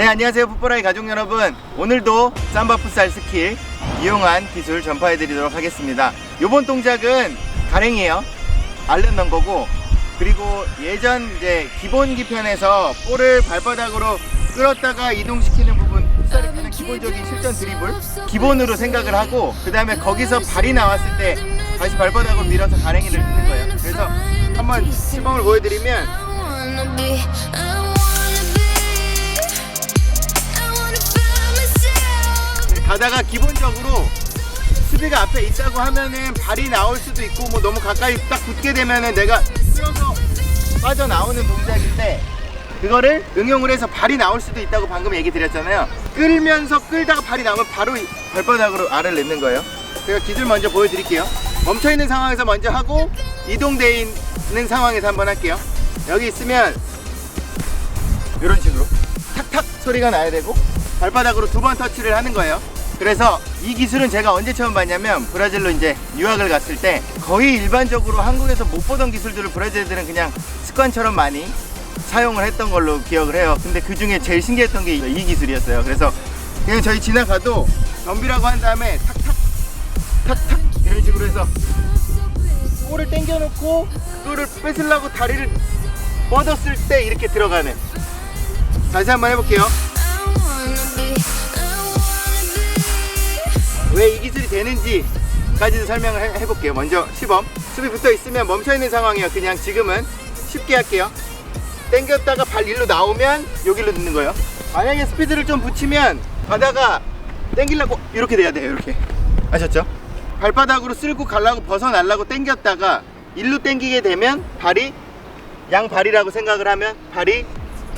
네 안녕하세요 풋보라의 가족 여러분. 오늘도 삼바 풋살 스킬 이용한 기술 전파해 드리도록 하겠습니다. 요번 동작은 가랭이에요. 알른 넣은 거고 그리고 예전 이제 기본기 편에서 볼을 발바닥으로 끌었다가 이동시키는 부분 풋살이 가장 기본적인 실전 드리블 기본으로 생각을 하고 그 다음에 거기서 발이 나왔을 때 다시 발바닥으로 밀어서 가랭이를 쓰는 거예요. 그래서 한번 시범을 보여드리면 가다가 기본적으로 수비가 앞에 있다고 하면은 발이 나올 수도 있고 뭐 너무 가까이 딱 붙게 되면은 내가 끌어서 빠져나오는 동작인데 그거를 응용을 해서 발이 나올 수도 있다고 방금 얘기 드렸잖아요. 끌면서 끌다가 발이 나오면 바로 이 발바닥으로 알을 넣는 거예요. 제가 기술 먼저 보여드릴게요. 멈춰있는 상황에서 먼저 하고 이동되어 있는 상황에서 한번 할게요. 여기 있으면 이런 식으로 탁탁 소리가 나야 되고 발바닥으로 두 번 터치를 하는 거예요. 그래서 이 기술은 제가 언제 처음 봤냐면 브라질로 이제 유학을 갔을 때 거의 일반적으로 한국에서 못 보던 기술들을 브라질 애들은 그냥 습관처럼 많이 사용을 했던 걸로 기억을 해요. 근데 그 중에 제일 신기했던 게 이 기술이었어요. 그래서 그냥 저희 지나가도 덤비라고 한 다음에 탁탁 탁탁 이런 식으로 해서 볼을 당겨놓고 그거를 뺏으려고 다리를 뻗었을 때 이렇게 들어가는 다시 한번 해볼게요. 되는지까지도 설명을 해, 해볼게요. 먼저 시범. 수비 붙어 있으면 멈춰 있는 상황이에요. 그냥 지금은 쉽게 할게요. 당겼다가 발 일로 나오면 여기로 넣는 거예요. 만약에 스피드를 좀 붙이면 가다가 당기려고 이렇게 돼야 돼요. 이렇게. 아셨죠? 발바닥으로 쓸고 가려고 벗어나려고 당겼다가 일로 당기게 되면 발이 양발이라고 생각을 하면 발이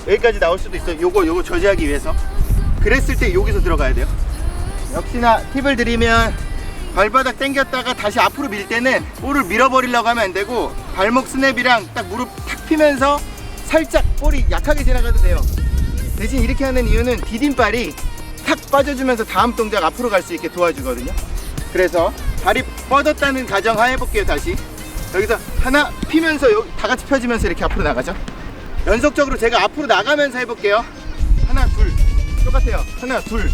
여기까지 나올 수도 있어요. 요거 요거 저지하기 위해서. 그랬을 때 여기서 들어가야 돼요. 역시나 팁을 드리면 발바닥 당겼다가 다시 앞으로 밀 때는 볼을 밀어버리려고 하면 안 되고 발목 스냅이랑 딱 무릎 탁 피면서 살짝 볼이 약하게 지나가도 돼요. 대신 이렇게 하는 이유는 디딤발이 탁 빠져주면서 다음 동작 앞으로 갈 수 있게 도와주거든요. 그래서 발이 뻗었다는 가정하에 해볼게요 다시. 여기서 하나 피면서 다 같이 펴지면서 이렇게 앞으로 나가죠. 연속적으로 제가 앞으로 나가면서 해볼게요. 하나 둘. 똑같아요. 하나 둘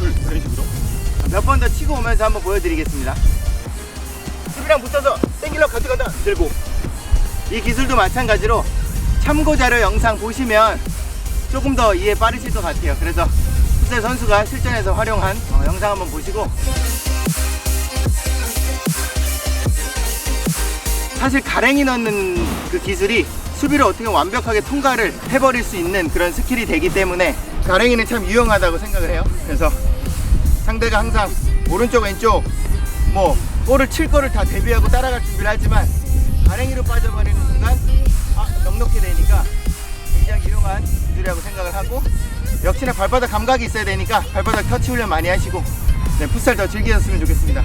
둘 이런 식으로. 몇 번 더 치고 오면서 한번 보여드리겠습니다. 수비랑 붙어서 땡기려고 가져가다 들고. 이 기술도 마찬가지로 참고 자료 영상 보시면 조금 더 이해 빠르실 것 같아요. 그래서 풋살 선수가 실전에서 활용한 어, 영상 한번 보시고. 사실 가랭이 넣는 그 기술이 수비를 어떻게 완벽하게 통과를 해버릴 수 있는 그런 스킬이 되기 때문에 가랭이는 참 유용하다고 생각을 해요. 그래서 상대가 항상 오른쪽 왼쪽 뭐 볼을 칠 거를 다 대비하고 따라갈 준비를 하지만 가랭이로 빠져버리는 순간 아 넉넉히 되니까 굉장히 유용한 기술이라고 생각을 하고 역시나 발바닥 감각이 있어야 되니까 발바닥 터치 훈련 많이 하시고 네, 풋살 더 즐기셨으면 좋겠습니다.